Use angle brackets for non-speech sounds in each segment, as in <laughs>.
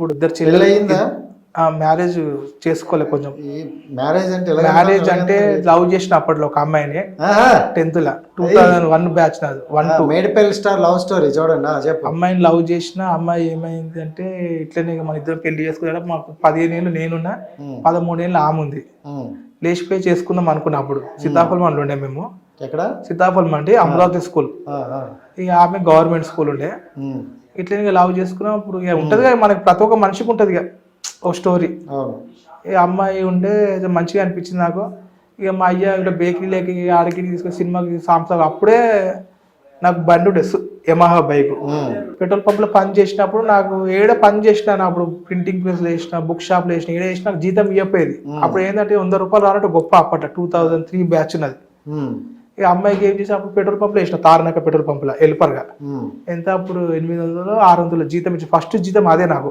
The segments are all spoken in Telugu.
ఇప్పుడు ఇద్దరు పెళ్ళి చెల్లెలు అయిందా మ్యారేజ్ చేసుకోలే కొంచెం. మ్యారేజ్ అంటే మ్యారేజ్ అంటే లవ్ చేసిన అప్పట్లో ఒక అమ్మాయిని. టెన్త్ లా. టూ థౌజండ్ వన్ బ్యాచ్ నాది. One two. Medipalli star love story చూడండి అమ్మాయిని లవ్ చేసిన అమ్మాయి ఏమైంది అంటే ఇట్లనే మన ఇద్దరు పెళ్ళి చేసుకున్నా మాకు పదిహేను ఏళ్ళు నేనున్నా పదమూడు ఏళ్ళు ఆమె ఉంది. లేచిపోయి చేసుకుందాం అనుకున్నా అప్పుడు. సీతాఫలం అని ఉండే మేము. ఎక్కడ? సీతాఫలం అంటే అమరావతి స్కూల్. ఇక ఆమె గవర్నమెంట్ స్కూల్ ఉండే. ఇట్లనే ఇక లవ్ చేసుకున్నాం. అప్పుడు ఇక ఉంటుంది కదా మనకి ప్రతి ఒక్క మనిషికి ఉంటుంది ఇక ఒక స్టోరీ ఈ అమ్మాయి ఉండే మంచిగా అనిపించింది నాకు. ఇక మా అయ్య ఇక్కడ బేకరీలోకి ఆడికి తీసుకొని సినిమాకి సాంప్రదాయం అప్పుడే నాకు బండి ఉండే సు- యమహా బైక్ పెట్రోల్ పంప్లో పని చేసినప్పుడు నాకు ఏడ పని చేసినా అప్పుడు ప్రింటింగ్ ప్రెస్ వేసిన బుక్ షాప్లో వేసిన ఏడ వేసిన జీతం ఇవ్వపోయేది అప్పుడు ఏంటంటే వంద రూపాయలు రానట్టు గొప్ప అప్పట టూ థౌజండ్ త్రీ బ్యాచ్ ఉన్నది. ఇక అమ్మాయికి ఏం చేసి అప్పుడు పెట్రోల్ పంప్లో వేసిన తారనాక పెట్రోల్ పంపులో హెల్పర్గా. ఎంత అప్పుడు ఎనిమిది వందలు ఆరు వందలు జీతం ఇచ్చి ఫస్ట్ జీతం అదే నాకు.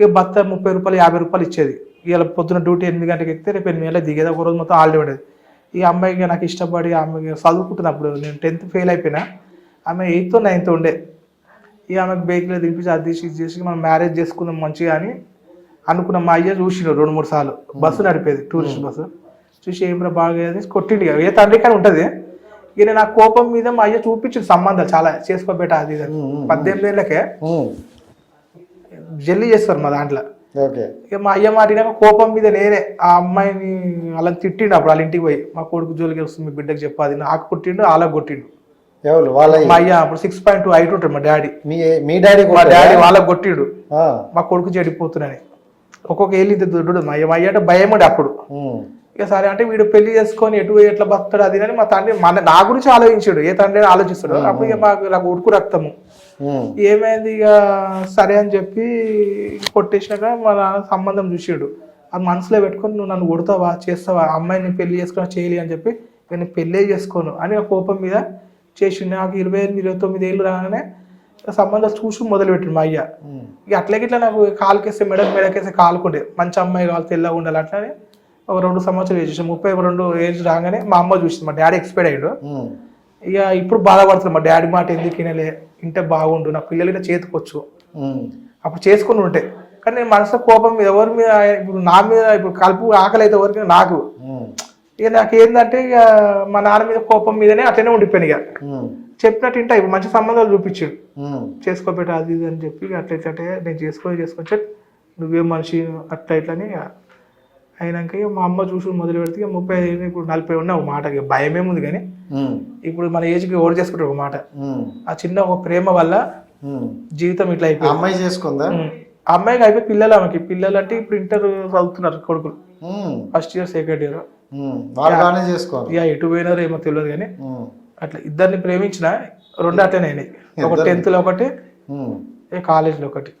ఇక భర్త ముప్పై రూపాయలు యాభై రూపాయలు ఇచ్చేది. ఇవాళ పొద్దున డ్యూటీ ఎనిమిది గంటలకు ఎక్కితే రేపు ఎనిమిది గంటలకు దిగేది ఒక రోజు మొత్తం హాలిడే ఉండేది. ఈ అమ్మాయికి నాకు ఇష్టపడి ఆ అమ్మాయికి చదువుకుంటుంది అప్పుడు. నేను టెన్త్ ఫెయిల్ అయిపోయినా ఆమె ఎయిత్ నైన్త్ ఉండే. ఈ ఆమెకు బేకరీలో దింపించి అది తీసి ఇది చేసి మనం మ్యారేజ్ చేసుకుందాం మంచిగా అని అనుకున్న మా అయ్య చూసిండు రెండు మూడు సార్లు. బస్సు నడిపేది టూరిస్ట్ బస్సు. చూసి ఏమిరా బాగా కొట్టిండు. ఏ తండ్రి కానీ ఉంటుంది? ఇక నా కోపం మీద మా అయ్య చూపించిండు సంబంధాలు చాలా చేసుకోబెట్ట అది ఇది అని. పద్దెనిమిది ఏళ్ళకే జల్లి చేస్తారు మా దాంట్లో. ఓకే. ఇక మా అయ్య మాటినాక కోపం మీద నేనే ఆ అమ్మాయిని అలా తిట్టిండు అప్పుడు వాళ్ళ ఇంటికి పోయి మా కొడుకు జోలికి వస్తుంది మీ బిడ్డకి చెప్పాది నాకు కొట్టిండు అలా కొట్టిండు. ఎవరు? వాళ్ళ మా అయ్య అప్పుడు సిక్స్ పాయింట్ టూ హైట్ ఉంటాడు మా డాడీ. మీ మీ డాడీ మా డాడీ వాళ్ళకి కొట్టిండు. ఆ, మా కొడుకు చెడిపోతున్నాని ఒక్కొక్క ఏళ్ళు ఇంత దొడ్డు మా అయ్య. మా అయ్య అంటే భయం ఉండే అప్పుడు. ఉమ్, ఇక సరే అంటే వీడు పెళ్ళి చేసుకొని ఎటు ఎట్లా బతాడు అది అని మా తండ్రి మన నా గురించి ఆలోచించాడు. ఏ తండ్రి ఆలోచిస్తాడు. అప్పుడు ఇక మాకు నాకు ఉడుకు రక్తము. ఏమైంది ఇక సరే అని చెప్పి కొట్టేసినాక మా నాన్న సంబంధం చూసాడు. అది మనసులో పెట్టుకొని నువ్వు నన్ను కొడతావా? చేస్తావా? అమ్మాయిని పెళ్ళి చేసుకుని చేయలి అని చెప్పి నేను పెళ్ళే చేసుకోను అని ఆ కోపం మీద చేసి నాకు ఇరవై ఎనిమిది ఇరవై తొమ్మిది ఏళ్ళు రాగానే సంబంధాలు చూసి మొదలుపెట్టిండు మా అయ్య. ఇక అట్లకి ఇట్లా నాకు కాలుకేస్తే మెడ మెడకేస్తే కాలుకుండే. మంచి అమ్మాయి కావాలి తెల్లగా ఉండాలి అట్లనే ఒక రెండు సంవత్సరాలు ఏజ్ చేసాం ముప్పై రెండు ఏజ్ రాగానే మా అమ్మ చూసింది మా డాడీ ఎక్స్పైర్ అయ్యాడు. ఇక ఇప్పుడు బాధపడుతున్నాం మా డాడీ మాట ఎందుకు వినలే? ఇంటే బాగుండు నా పిల్లలు ఇట్లా చేతికొచ్చు అప్పుడు చేసుకుని ఉంటే. కానీ నేను మనసులో కోపం మీద ఎవరి మీద ఇప్పుడు నా మీద ఇప్పుడు కలుపు ఆకలి అయితే ఎవరికి నాకు. ఇక నాకు ఏంటంటే ఇక మా నాన్న మీద కోపం మీదనే అట్లనే ఉండిపోయాను ఇక. చెప్పినట్టు ఇంట ఇప్పుడు మంచి సంబంధాలు చూపించాడు. చేసుకోబెట్ట అది ఇది అని చెప్పి ఇక అట్లా ఇట్లా అంటే నేను చేసుకో చేసుకొచ్చా నువ్వే మనిషి అట్లా ఇట్లా అని ఇక అయినాక ఇక మా అమ్మ చూసి మొదలు పెడితే ఇక ముప్పై ఐదు ఇప్పుడు నలభై ఉన్న ఒక మాట ఇక భయమేముంది కానీ ఇప్పుడు మన ఏజ్కి ఓడి చేసుకుంటే ఒక మాట? ఆ చిన్న ఒక ప్రేమ వల్ల. జీవితం ఇట్లా అయిపోయింది. అమ్మాయి చేసుకుందా? అమ్మాయికి అయిపోయి పిల్లలు ఆమెకి. పిల్లలు అంటే ఇప్పుడు ఇంటర్ చదువుతున్నారు కొడుకులు. ఫస్ట్ ఇయర్ సెకండ్ ఇయర్ ఇక ఎటు పోయినారో ఏమో తెలియదు కానీ అట్లా ఇద్దరిని ప్రేమించిన రెండు అట్లనే అయినాయి. ఒక టెన్త్లో ఒకటి కాలేజ్లో ఒకటి.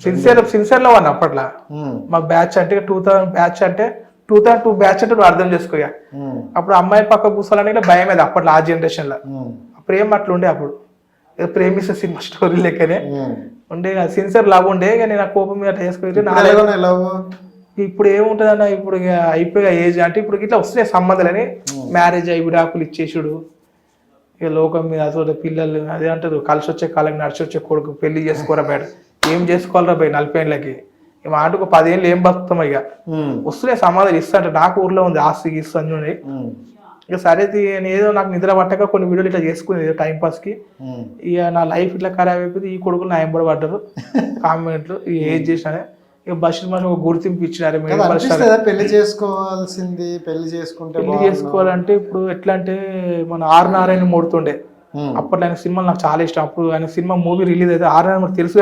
సిన్సియర్ సిన్సియర్లో వన్ అప్పట్లో. ఉమ్, మా బ్యాచ్ అంటే టూ థౌసండ్ బ్యాచ్ అంటే టూ థౌసండ్ టూ బ్యాచ్ అంటే నువ్వు అర్థం చేసుకో ఇక. ఉమ్, అప్పుడు అమ్మాయి పక్క కూర్చోాలని భయం అది అప్పట్లో ఆ జనరేషన్లో. ఉమ్, ప్రేమ అట్లా ఉండే అప్పుడు ప్రేమిస్తే సినిమా స్టోరీ లెక్కనే. ఉండే సిన్సియర్ లవ్ ఉండే కానీ నా కోపం మీద నా ఇప్పుడు ఎలాగో లవ్ ఇప్పుడు ఏముంటది అన్న ఇప్పుడు ఇక అయిపోయా ఏజ్ అంటే ఇప్పుడు ఇట్లా వస్తున్నాయి సంబంధాలని మ్యారేజ్ అయ్యి విడాకులు ఇచ్చేసుడు. ఇక లోకం మీద అసలు పిల్లలు అదే అంటారు కలిసి వచ్చే కాలం నడిచి వచ్చే కొడుకు పెళ్ళి చేసుకోరా బయట ఏం చేసుకోవాలరా బయట నలభై ఏళ్ళకి? ఇక మాటకు పదేళ్ళు ఏం బతుకుతాం ఇక? వస్తున్నాయి సమాధానం ఇస్తా అంటే నాకు ఊర్లో ఉంది ఆస్తి ఇస్తా అన్నీ ఉన్నాయి. ఉమ్, ఇక సరే ఏదో నాకు నిద్ర పట్టక కొన్ని వీడియోలు ఇట్లా చేసుకునేది టైం పాస్కి ఉమ్, ఇక నా లైఫ్ ఇట్లా ఖరాబ్ అయిపోయింది. ఈ కొడుకులు నా ఎంబడి పడ్డారు. <laughs> కామెంట్లు ఏం చేసినా ఇక బషీర్ మాష ఒక గుర్తింపు ఇచ్చినారు పెళ్ళి చేసుకోవాల్సింది? పెళ్ళి చేసుకుంటే పెళ్ళి చేసుకోవాలంటే ఇప్పుడు ఎట్లా అంటే మన ఆర్ నారాయణ మూడుతుండే. అప్పట్లో ఆయన సినిమాలు నాకు చాలా ఇష్టం. అప్పుడు ఆయన సినిమా మూవీ రిలీజ్ అయితే ఆర్ మూర్తి తెలుసు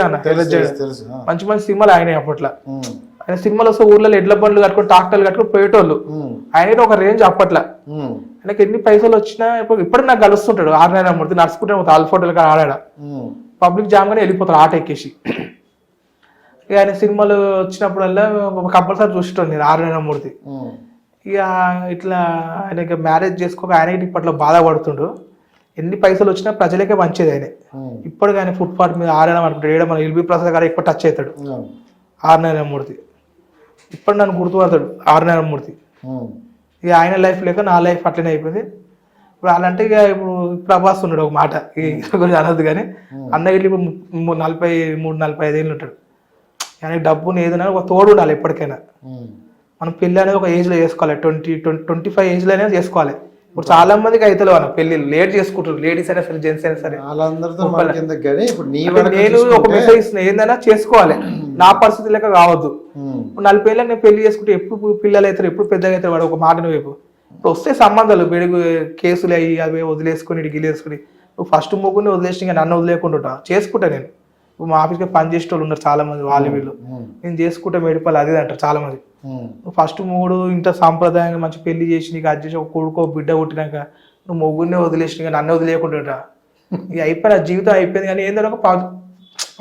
తెలుసు. మంచి మంచి సినిమాలు ఆయన అప్పట్లో. ఉమ్, ఆయన సినిమాలు వస్తే ఊర్లో ఎడ్ల బండ్లు కట్టుకొని ట్రాక్టర్లు కట్టుకొని పోయేటోళ్ళు. ఉమ్, ఆయన ఒక రేంజ్ అప్పట్లో. ఆయనకి ఎన్ని పైసలు వచ్చినా ఇప్పుడు నాకు కలుస్తుంటాడు ఆర్ నారాయణ మూర్తి నడుచుకుంటే ఆల్ ఫోటోలు కానీ ఆడాడ. పబ్లిక్ జామ్ గానే వెళ్ళిపోతారు ఆట ఎక్కేసి. ఇక ఆయన సినిమాలు వచ్చినప్పుడల్లా కంపల్సరీ చూసేటోడు నేను ఆర్ నారాయణ మూర్తి ఉమ్, ఇక ఇట్లా ఆయనకి మ్యారేజ్ చేసుకోక ఆయన ఇప్పట్లో బాధపడుతుండు. ఎన్ని పైసలు వచ్చినా ప్రజలకే మంచిది ఆయన. ఇప్పుడు కానీ ఫుట్పాత్ మీద ఆరణం అనుకుంటాడు ఏడ మన ఎల్బి ప్రసాద్ గారు ఎక్కువ టచ్ అవుతాడు ఆర్ నారాయణమూర్తి ఇప్పుడు నన్ను గుర్తుపడతాడు ఆర్ ఉమ్, ఇక ఆయన లైఫ్ లేక నా లైఫ్ అట్లనే అయిపోయింది. ఇప్పుడు అలాంటి ఇక ఇప్పుడు ప్రభాస్ ఉన్నాడు ఒక మాట. ఈ గురించి అనద్దు కానీ అన్న ఇల్లు ఇప్పుడు నలభై మూడు నలభై ఐదు ఏళ్ళు ఉంటాడు. ఆయనకి డబ్బుని ఏదైనా ఒక తోడు ఉండాలి ఎప్పటికైనా. మనం పెళ్ళి అనేది ఒక ఏజ్లో చేసుకోవాలి. ట్వంటీ ట్వంటీ ట్వంటీ ఫైవ్ ఏజ్లోనే చేసుకోవాలి. ఇప్పుడు చాలా మందికి అయితే పెళ్ళి లేట్ చేసుకుంటారు. లేడీస్ అయినా సరే జెంట్స్ అయినా సరే. నేను ఒక మెసేజ్ ఇస్తున్నా. ఏందైనా చేసుకోవాలి. నా పరిస్థితి లెక్క కావద్దు. ఇప్పుడు నలభై ఏళ్ళకి నేను పెళ్ళి చేసుకుంటే ఎప్పుడు పిల్లలు అవుతారు ఎప్పుడు పెద్దగా అవుతారు వాడు ఒక మాటను వైపు ఇప్పుడు వస్తే సంబంధాలు వెడుగు కేసులు అయ్యి అవి వదిలేసుకుని గిలేసుకుని నువ్వు ఫస్ట్ ముగ్గురిని వదిలేసి ఇంకా నన్ను వదిలేకుండా ఉంటా. చేసుకుంటా నేను. మా ఆఫీస్కి పని చేసే వాళ్ళు ఉన్నారు చాలా మంది వాళ్ళు. వీళ్ళు. నేను చేసుకుంటే మేడిపల్లి అది అంటారు చాలా మంది ఫస్ట్ మూడు ఇంత సాంప్రదాయంగా మంచి పెళ్ళి చేసి నీకు అది చేసి ఒక కొడుకో బిడ్డ పుట్టినాక నువ్వు మొగ్గునే వదిలేసి ఇంకా నన్ను వదిలేయకుండా <laughs> ఇక అయిపోయిన జీవితం అయిపోయింది కానీ ఏంటంటే ఒక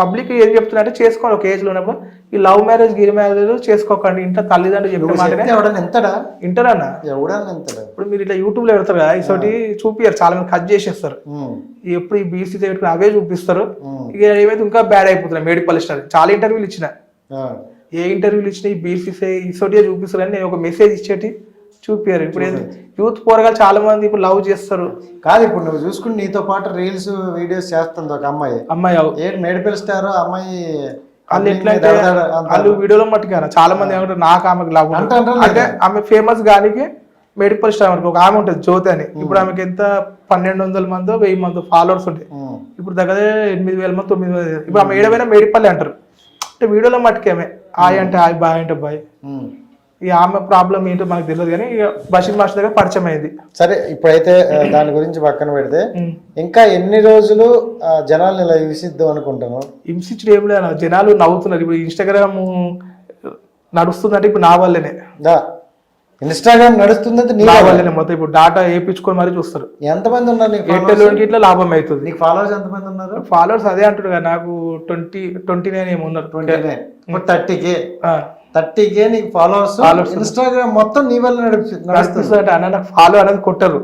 పబ్లిక్ ఏం చెప్తున్నా అంటే చేసుకోవాలి ఒక ఏజ్లో ఉన్నప్పుడు ఈ లవ్ మ్యారేజ్ గిరి మ్యారేజ్ చేసుకోకండి. ఇంట్లో తల్లిదండ్రులు చెప్పిన మాటనే ఎవడన్నా ఎంతడా? ఎవడన్నా ఎంతడా? ఇప్పుడు మీరు ఇట్లా యూట్యూబ్లో పెడతారు కదా ఇసోటి చూపియారు చాలా మంది కట్ చేసేస్తారు. ఎప్పుడు ఈ బీసీ పెట్టుకుని అవే చూపిస్తారు. ఇక ఏమైతే ఇంకా బ్యాడ్ అయిపోతున్నాయి. మేడిపల్లి స్టార్ చాలా ఇంటర్వ్యూలు ఇచ్చిన. ఏ ఇంటర్వ్యూలు ఇచ్చినా ఈ బీసీసీ ఇసోటిగా చూపిస్తారని నేను ఒక మెసేజ్ ఇచ్చేటి. చూపియారు ఇప్పుడు యూత్ పోరగాలు చాలా మంది ఇప్పుడు లవ్ చేస్తారు. కాదు ఇప్పుడు నువ్వు చూసుకుని నీతో పాటు రీల్స్ వీడియోస్ చేస్తుంది ఒక అమ్మాయి. అమ్మాయి ఏంటి మేడిపల్లి స్టార్ అమ్మాయి వాళ్ళు వీడియోలో మట్టుగా చాలా మంది ఏమంటారు నాకు ఆమెకు లవ్ అంట ఆమె ఫేమస్ గానికి మెడికల్ స్టార్ మనకి ఒక ఆమె ఉంటుంది జ్యోతి అని. ఇప్పుడు ఆమెకి ఎంత? పన్నెండు వందల మందో వెయ్యి మంది ఫాలోవర్స్ ఉంటాయి. ఇప్పుడు దగ్గర ఎనిమిది వేల మంది తొమ్మిది వేల ఇప్పుడు ఆమె ఏడవైనా మేడిపల్లి అంటారు. అంటే వీడియోలో మట్టుకేమే ఆయ్ అంటే ఆయ్ బాయ్ అంటే బాయ్. ఈ ఆమె ప్రాబ్లం ఏంటో మనకు తెలియదు కానీ ఇక బషీర్ మాస్టర్ దగ్గర పరిచయం అయింది సరే ఇప్పుడైతే దాని గురించి పక్కన పెడితే. ఇంకా ఎన్ని రోజులు ఆ, జనాల్ని ఇలా హింసిద్దాం అనుకుంటాను హింసించడం ఏం లేదు జనాలు నవ్వుతున్నారు. ఇప్పుడు ఇన్స్టాగ్రామ్ నడుస్తుందంటే ఇప్పుడు నా వల్లనే. ఇన్స్టాగ్రామ్ నడుస్తుందంటే నీ నా వల్ల. వల్లనే మొత్తం. ఇప్పుడు డాటా వేయించుకొని మరీ చూస్తారు. ఎంతమంది ఉన్నారు నీకు ఎయిర్టెల్ ఇట్లా లాభం అవుతుంది. నీకు ఫాలోవర్స్ ఎంతమంది ఉన్నారు? ఫాలోవర్స్ అదే అంటాడు కదా నాకు ట్వంటీ ట్వంటీ నైన్ ఏమి ఉన్నారు. ట్వంటీ ఇప్పుడు థర్టీ కే ఆ, థర్టీ కే నీకు ఫాలోవర్స్. ఇన్స్టాగ్రామ్ మొత్తం నీ వల్ల నడుస్తుంది. అన్న నాకు ఫాలో అనేది కొట్టరు.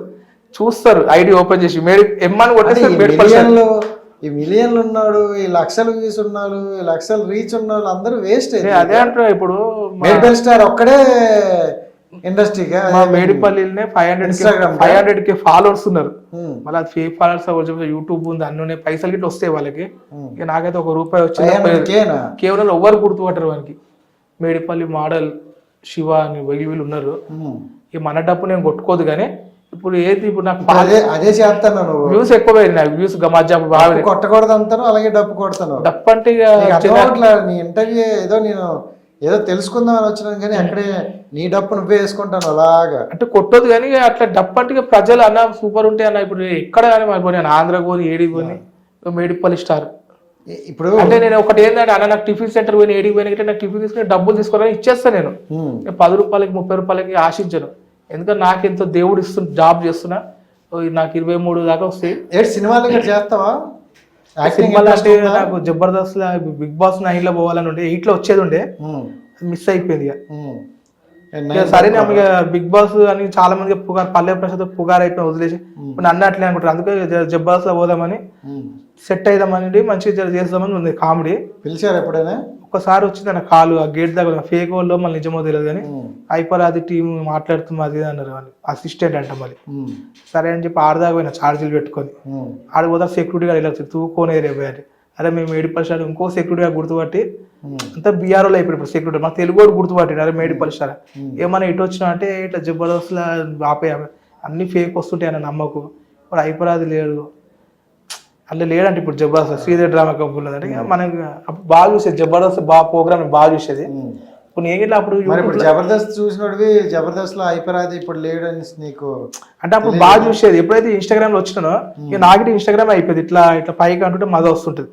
చూస్తారు ఐడి ఓపెన్ చేసి. మేడి ఎమ్మని అంటే కొట్టేస్తారు ఈ మిలియన్లు ఈ మిలియన్లు ఉన్నాడు ఈ లక్షల వ్యూస్ ఉన్నాడు ఈ లక్షల రీచ్ ఉన్నాడు అందరూ వేస్ట్ అదే అంటున్నా ఇప్పుడు మేడిపల్ స్టార్ ఒక్కడే ఇండస్ట్రీగా మా మేడిపల్లినే five hundred five hundred K? Followers ఉన్నారు. మళ్ళీ అది ఫేక్ ఫాలోవర్స్ యూట్యూబ్ ఉంది అన్నీ ఉన్నాయి. పైసలు గిట్ల వస్తాయి వాళ్ళకి. ఇక నాకైతే ఒక రూపాయి వచ్చింది. కేవలం ఎవరు గుర్తుపట్టరు వానికి. మేడిపల్లి మోడల్ శివ అని వీళ్ళు ఉన్నారు. ఈ మన డబ్బు నేను కొట్టుకోదు కానీ ఇప్పుడు ఏది ఇప్పుడు నాకు అదే అదే చేస్తాను వ్యూస్ ఎక్కువ పోయింది నాకు వ్యూస్ మధ్య బాగా కొట్టకూడదు అంటాను అలాగే డప్పు కొడతాను? డప్పు అంటే నీ ఇంటర్వ్యూ ఏదో నేను ఏదో తెలుసుకుందాం అని వచ్చినాను కానీ అక్కడే నీ డప్పు నువ్వే వేసుకుంటాను అలాగా? అంటే కొట్టదు కానీ అట్లా డప్పు అంటే ప్రజలు అన్న సూపర్ ఉంటాయి అన్న ఇప్పుడు ఎక్కడ కానీ మరి అన్న ఆంధ్ర పోని ఏడికి పోని ఇక మేడిపల్లి స్టార్. ఇప్పుడు అంటే నేను ఒకటి ఏంటంటే అన్న నాకు టిఫిన్ సెంటర్ పోయిన ఏడికి పోయిన నాకు టిఫిన్ తీసుకుని డబ్బులు తీసుకోవాలని ఇచ్చేస్తాను నేను. నేను పది రూపాయలకి ముప్పై రూపాయలకి ఆశించను. ఎందుకంటే నాకు ఎంతో దేవుడు ఇస్తున్న జాబ్ చేస్తున్నా. నాకు ఇరవై మూడు దాకా వస్తాయి. ఏడు సినిమాలు చేస్తావా? సినిమాలు అంటే నాకు జబర్దస్త్ బిగ్ బాస్ నైన్లో పోవాలని ఉండే ఎయిట్లో వచ్చేది ఉండే. మిస్ అయిపోయింది ఇక. సరే ఇక బిగ్ బాస్ అని చాలా మంది పుగారు పల్లె ప్రసాద్ పుగారు అయిపోయి వదిలేసి. ఇప్పుడు నన్ను అట్లే అనుకుంటారు. అందుకే జ- జబర్దస్త్లో పోదామని సెట్ అయిదామని మంచిగా చేద్దామని ఉంది కామెడీ. పిలిచారు ఎప్పుడైనా? ఒక్కసారి వచ్చింది నా కాలు ఆ గేట్ దగ్గర ఫేక్ వాళ్ళు మళ్ళీ నిజమో తెలియదు కానీ ఉమ్, హైపర్ అది టీం మాట్లాడుతున్నా అది అన్నారు వాళ్ళు. అసిస్టెంట్ అంట మళ్ళీ. సరే అని చెప్పి ఆడదాకా పోయినా ఛార్జీలు పెట్టుకొని. ఉమ్, ఆడికి పోతా సెక్యూరిటీ గారు ఇలా తూకోనే అంటే అరే మేము మేడిపల్ స్టార్ ఇంకో సెక్యూరిటీ గారు గుర్తుపట్టి ఉమ్, అంతా బీఆర్ఓలో అయిపోయి ఇప్పుడు సెక్యూరిటీ మాకు తెలుగు కూడా గుర్తుపట్టిండు అరే మేడిపల్ స్టార్ ఏమన్నా ఇటు వచ్చినా అంటే ఇట్లా జబర్దస్త్లా ఆపే అన్ని ఫేక్ వస్తుంటాయి అన్న నమ్మకు. ఇప్పుడు అయిపోరాది లేడు. అట్లా లేడంటే ఇప్పుడు జబర్దస్త్ శ్రీధర్ డ్రామా కంపెనీ అంటే అప్పుడు బాగా చూసేది. జబర్దస్త్ బాగా ప్రోగ్రామ్ బాగా చూసేది. ఉమ్. ఇప్పుడు నేను ఇట్లా అప్పుడు జబర్దస్త్ చూసినోడివి జబర్దస్త్లో అయిపోరాది ఇప్పుడు లేడని నీకు అంటే అప్పుడు బాగా చూసేది. ఎప్పుడైతే ఇన్స్టాగ్రామ్లో వచ్చినానో ఇక నాకిటి ఇన్స్టాగ్రామ్ అయిపోయింది. ఇట్లా ఇట్లా పైకి అంటుంటే మజా వస్తుంటుంది.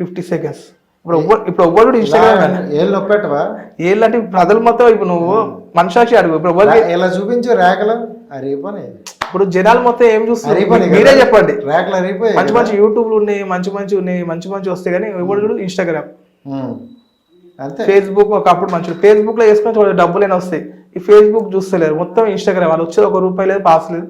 Fifty seconds. ఇప్పుడు ఇప్పుడు ఎవ్వరు ఇన్స్టాగ్రామ్ ఏళ్ళు నొప్పెట్టవా? ఏంటంటే ప్రజలు మొత్తం ఇప్పుడు నువ్వు మనసాక్షి అడుగు. ఇప్పుడు ఇలా చూపించు రేఖలు అరిగిపోయి ఇప్పుడు జనాలు మొత్తం ఏం చూస్తున్నారు? మీరే చెప్పండి. రేఖలు అరిగిపోయి మంచి మంచి యూట్యూబ్లు ఉన్నాయి మంచి మంచి ఉన్నాయి మంచి మంచి వస్తాయి కానీ ఎవరు చూడు ఇన్స్టాగ్రామ్ ఫేస్బుక్ ఒకప్పుడు మంచి ఫేస్బుక్లో వేసుకొని చూడ డబ్బులైనా వస్తాయి. ఈ ఫేస్బుక్ చూస్తలేరు. మొత్తం ఇన్స్టాగ్రామ్ వాళ్ళు. వచ్చేది ఒక రూపాయి లేదు పాస్ లేదు.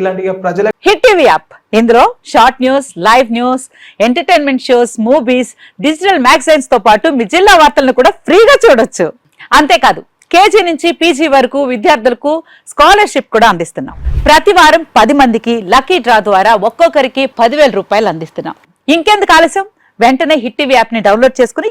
ఇలాంటి ప్రజల హిట్ టీవీ యాప్ ఇందులో short news live news entertainment shows movies digital మ్యాగజైన్స్తో పాటు మీ జిల్లా వార్తలను కూడా ఫ్రీగా చూడొచ్చు. అంతేకాదు కేజీ నుంచి పీజీ వరకు విద్యార్థులకు స్కాలర్షిప్ కూడా అందిస్తున్నాం. ప్రతి వారం పది మందికి లక్కీ డ్రా ద్వారా ఒక్కొక్కరికి పదివేల రూపాయలు అందిస్తున్నాం. ఇంకెందుకు ఆలస్యం? వెంటనే హిట్ టీవీ యాప్ని డౌన్లోడ్ చేసుకుని